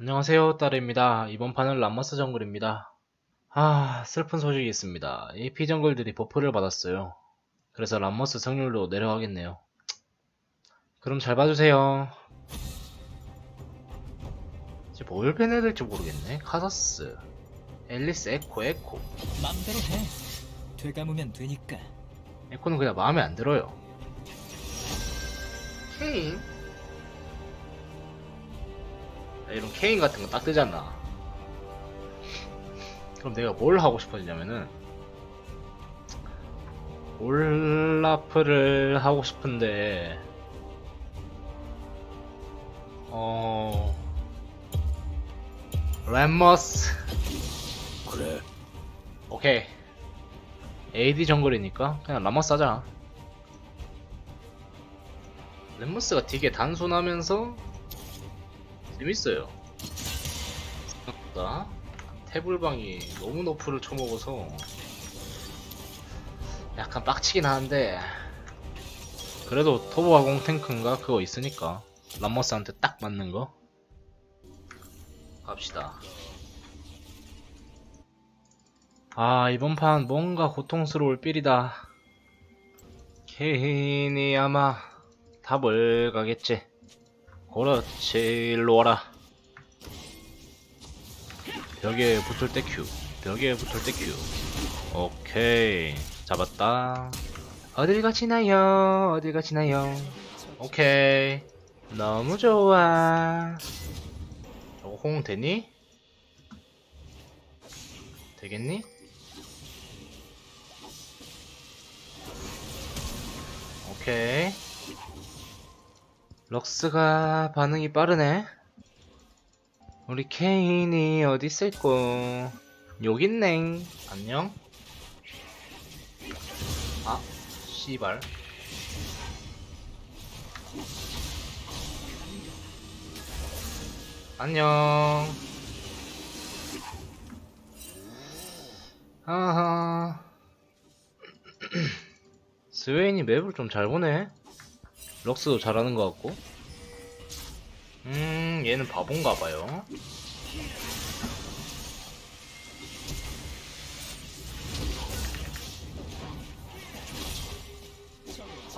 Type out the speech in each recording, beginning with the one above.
안녕하세요, 따르입니다. 이번 판은 람머스 정글입니다. 아, 슬픈 소식이 있습니다. AP 정글들이 버프를 받았어요. 그래서 람머스 승률도 내려가겠네요. 그럼 잘 봐주세요. 이제 뭘 빼내야 될지 모르겠네. 카사스, 앨리스, 에코, 에코. 맘대로 해. 되감으면 되니까. 에코는 그냥 마음에 안 들어요. 케인? 야, 이런 케인 같은 거 딱 뜨잖아. 그럼 내가 뭘 하고 싶어지냐면은 올라프를 하고 싶은데 어 램머스. 그래. 오케이. AD 정글이니까 그냥 라머스 하자. 램머스가 되게 단순하면서 재밌어요. 생각보다 태블방이 너무 너프를 쳐먹어서 약간 빡치긴 하는데 그래도 터보화공 탱크인가? 그거 있으니까 람머스한테 딱 맞는 거 갑시다. 아 이번 판 뭔가 고통스러울 삘이다. 케인이 아마 답을 가겠지 그렇지 일로 와라. 벽에 붙을 때 큐 벽에 붙을 때 큐 오케이 잡았다. 어딜 가시나요? 어딜 가시나요? 오케이 너무 좋아. 저거 호응 되니? 되겠니? 오케이 럭스가 반응이 빠르네. 우리 케인이 어디 있을꼬? 여기 있네. 안녕. 아 씨발. 안녕. 아하. 스웨인이 맵을 좀 잘 보네 럭스도 잘하는 것 같고. 음 얘는 바본가 봐요.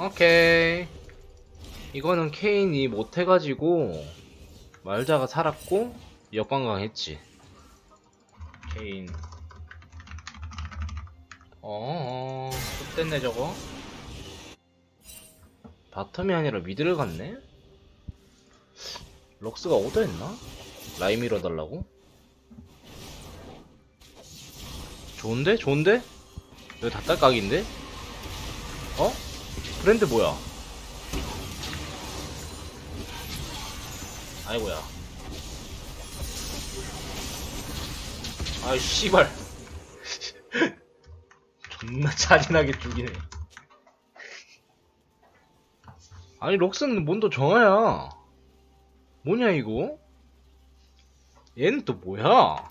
오케이. 이거는 케인이 못해가지고 말자가 살았고 역관광했지. 케인. 어어 좆됐네 저거 바텀이 아니라 미드를 갔네? 럭스가 오더했나? 라임 밀어달라고? 좋은데? 좋은데? 이거 다 딸깍인데? 어? 브랜드 뭐야? 아이고야 아이 씨발 존나 잔인하게 죽이네 아니 럭스는 뭔도 정아야 뭐냐 이거? 얘는 또 뭐야?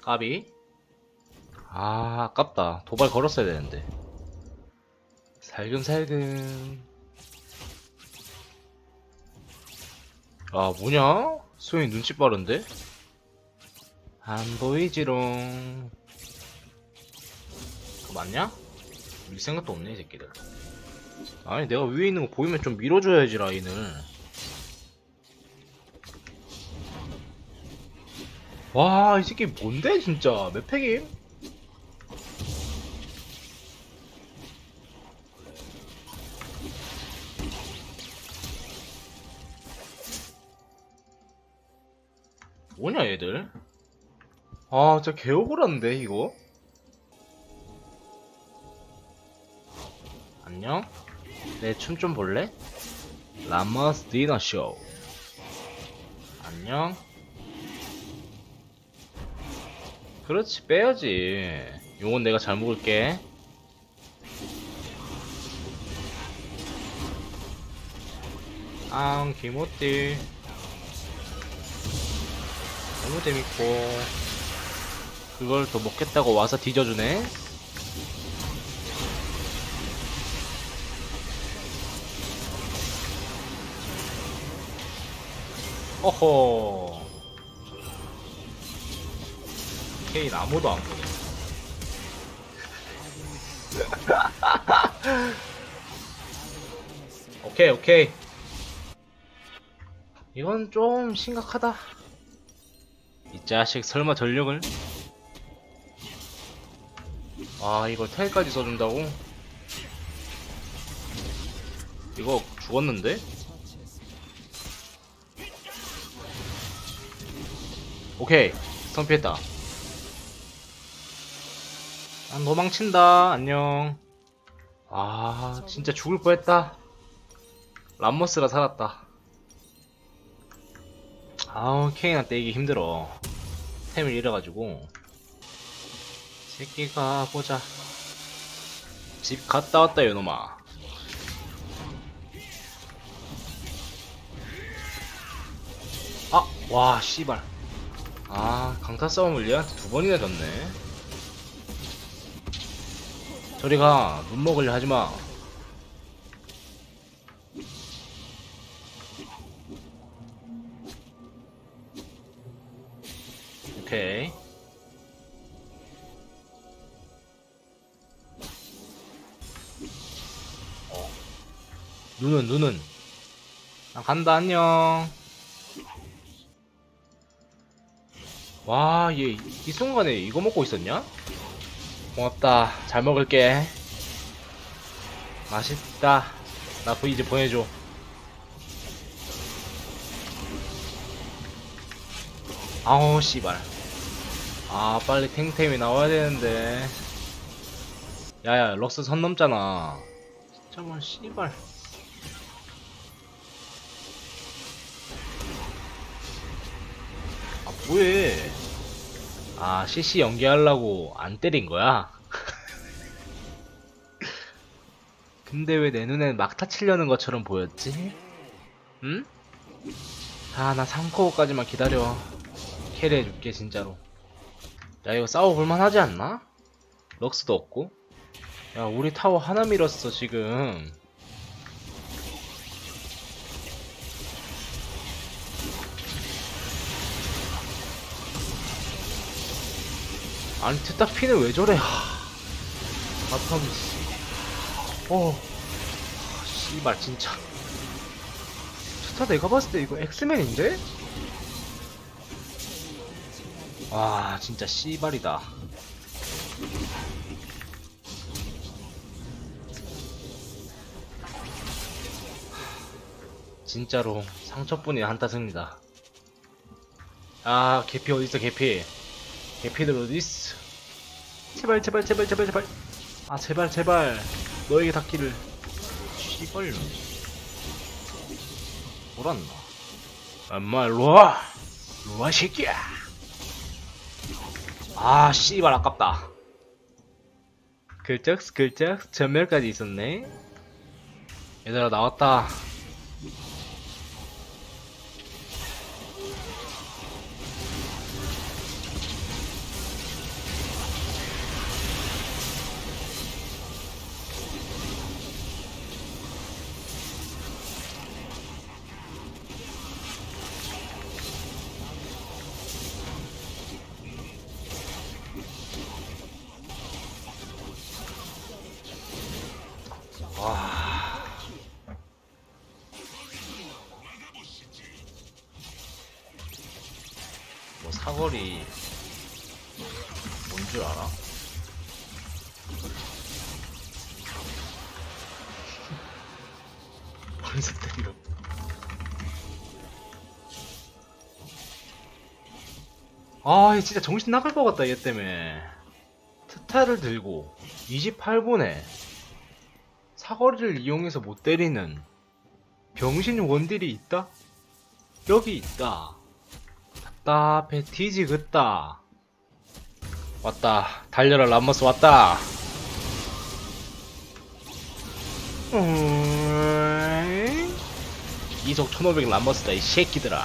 까비? 아 아깝다 도발 걸었어야 되는데 살금살금 아 뭐냐? 수영이 눈치 빠른데? 안 보이지롱 그거 맞냐? 밀 생각도 없네 이 새끼들. 아니 내가 위에 있는 거 보이면 좀 밀어줘야지 라인을. 와 이 새끼 뭔데 진짜? 몇 팩임? 뭐냐 얘들? 아 진짜 개억울한데 이거 안녕 내 춤 좀 볼래? 라머스 디너 쇼. 안녕. 그렇지 빼야지. 용은 내가 잘 먹을게. 앙 기모띠. 너무 재밌고. 그걸 또 먹겠다고 와서 뒤져주네 어허. 케인 아무도 안 보네. 오케이, 오케이. 이건 좀 심각하다. 이 자식 설마 전력을? 아, 이걸 텔까지 써준다고? 이거 죽었는데? 오케이. 성피했다. 난 도망친다. 안녕. 아 진짜 죽을 뻔했다. 람머스가 살았다. 아우 케인한테 이기 힘들어. 템을 잃어가지고. 새끼가 보자. 집 갔다 왔다 요놈아. 아, 와, 씨발. 아, 강타 싸움을 얘한테 두 번이나 졌네. 저리가, 눈 먹으려 하지 마. 오케이. 어. 눈은, 눈은. 나 간다, 안녕. 와, 얘, 이 순간에 이거 먹고 있었냐? 고맙다. 잘 먹을게. 맛있다. 나 V 이제 보내줘. 아우, 씨발. 아, 빨리 탱템이 나와야 되는데. 야야, 럭스 선 넘잖아. 진짜 뭐, 씨발. 아, 뭐해. 아, CC 연기하려고 안 때린 거야? 근데 왜 내 눈엔 막타 치려는 것처럼 보였지? 응? 아, 나 3코어까지만 기다려. 캐리해줄게, 진짜로. 야, 이거 싸워볼만 하지 않나? 럭스도 없고. 야, 우리 타워 하나 밀었어, 지금. 아니 트딱피는 왜 저래? 씨. 어. 하, 씨발 진짜. 스타 내가 봤을 때 이거 엑스맨인데? 와 진짜 씨발이다. 진짜로 상처뿐인 한타승이다. 아 개피 어딨어 개피 어딨어 제발 제발 제발 제발 제발. 아 제발 제발. 너에게 닿기를. 씨발 뭐란나? 엄마 일로와. 일로와 새끼야. 아 씨발 아깝다. 글쩍 글쩍 전멸까지 있었네. 얘들아 나왔다 와. 뭐 사거리 뭔 줄 알아? 벌써 때려. 아, 얘 진짜 정신 나갈 것 같다, 얘 때문에. 트타를 들고 28분에 사거리를 이용해서 못 때리는 병신 원딜이 있다? 여기 있다. 답답해 뒤지겠다. 왔다. 달려라 람머스 왔다. 음... 이속 1500 람머스다 이 새끼들아.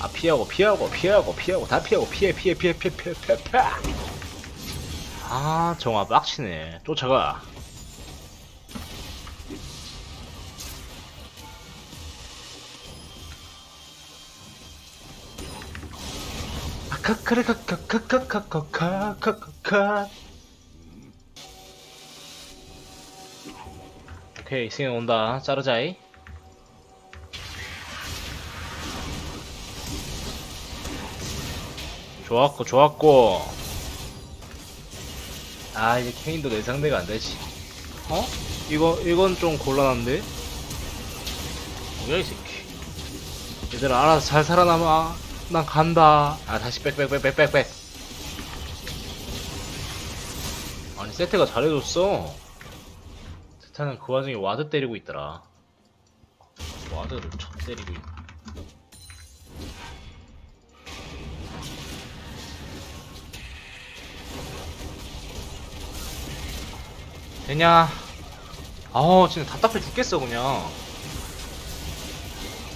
아 피하고 피하고 피하고 피하고 다 피하고 피해 피해 피해 피해 피해 피해 피해 아 정아 빡치네. 쫓아가 카카카카카카카카카카카. 오케이 승현 온다. 자르자이. 좋았고 좋았고. 아 이제 케인도 내 상대가 안 되지. 어? 이거 이건 좀 곤란한데? 뭐야 이 새끼. 얘들아 알아서 잘 살아남아. 난 간다. 아 다시 빽빽빽빽빽빽 아니 세트가 잘해줬어. 세타는 그 와중에 와드 때리고 있더라. 와드를 쳐 때리고 있 되냐? 아우 진짜 답답해 죽겠어 그냥.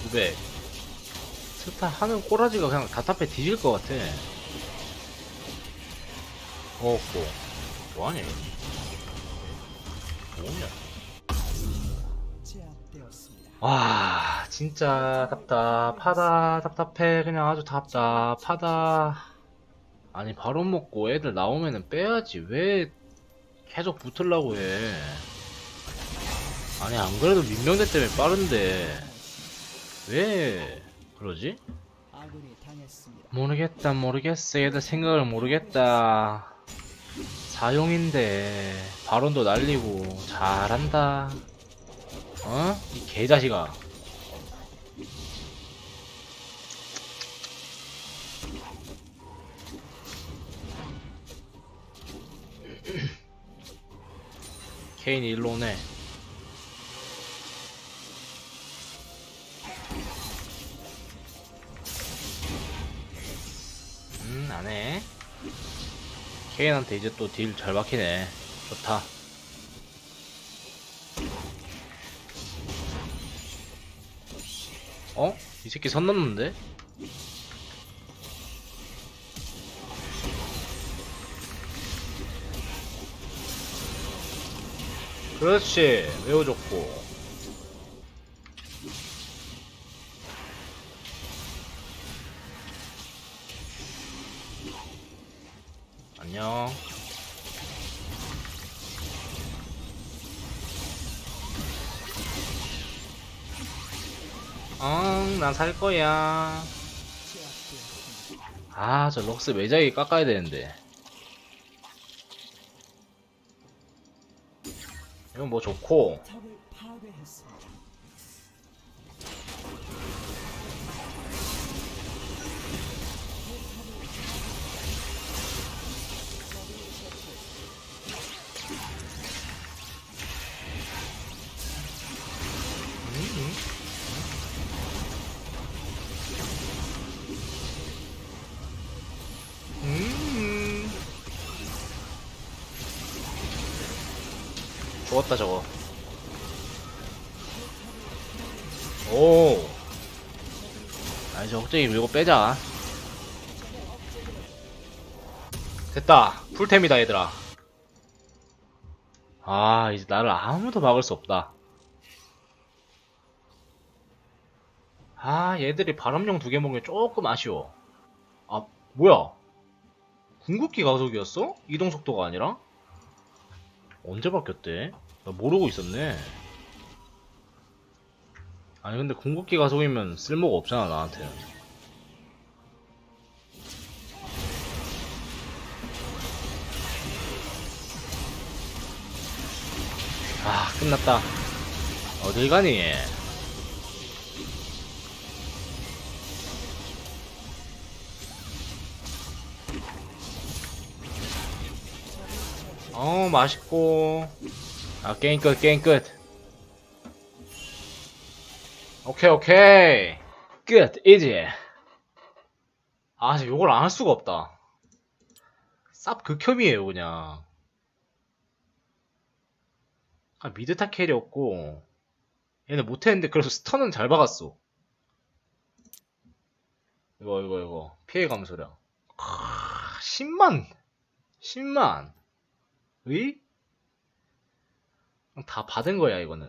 900 스타 하는 꼬라지가 그냥 답답해 뒤질 것 같아. 어고 뭐하냐 이거. 뭐냐. 와 진짜 답답하다. 답답해. 그냥 아주 답답하다. 아니 바로 먹고 애들 나오면은 빼야지. 왜 계속 붙으려고 해. 아니 안 그래도 민명대 때문에 빠른데. 왜 그러지? 모르겠다 모르겠어. 얘들 생각을 모르겠다. 사용인데 발언도 날리고 잘한다. 어? 이 개자식아 케인이 일로 오네 음 안해 케인한테 이제 또 딜 잘 박히네 좋다 어? 이 새끼 선 넘는데? 그렇지 매우 좋고 안녕 응, 난살 거야. 제압되었습니다. 아, 저 럭스 매장이 깎아야 되는데. 이건 뭐 좋고. 죽었다, 저거. 오. 아, 이제 억제기 밀고 빼자. 됐다. 풀템이다, 얘들아. 아, 이제 나를 아무도 막을 수 없다. 아, 얘들이 발음용 두 개 먹는 게 조금 아쉬워. 아, 뭐야? 궁극기 가속이었어? 이동 속도가 아니라? 언제 바뀌었대? 나 모르고 있었네. 아니 근데 궁극기 가속이면 쓸모가 없잖아 나한테는. 아 끝났다. 어딜 가니? 어 맛있고 아 게임 끝 게임 끝. 오케이 오케이. 끝 이지 아 진짜 요걸 안 할 수가 없다. 쌉 극혐이에요 그냥. 아 미드타 캐리였고. 얘는 못했는데 그래도 스턴은 잘 박았어. 이거 이거 이거. 피해 감소량. 크, 10만. 10만. 의? 다 받은 거야 이거는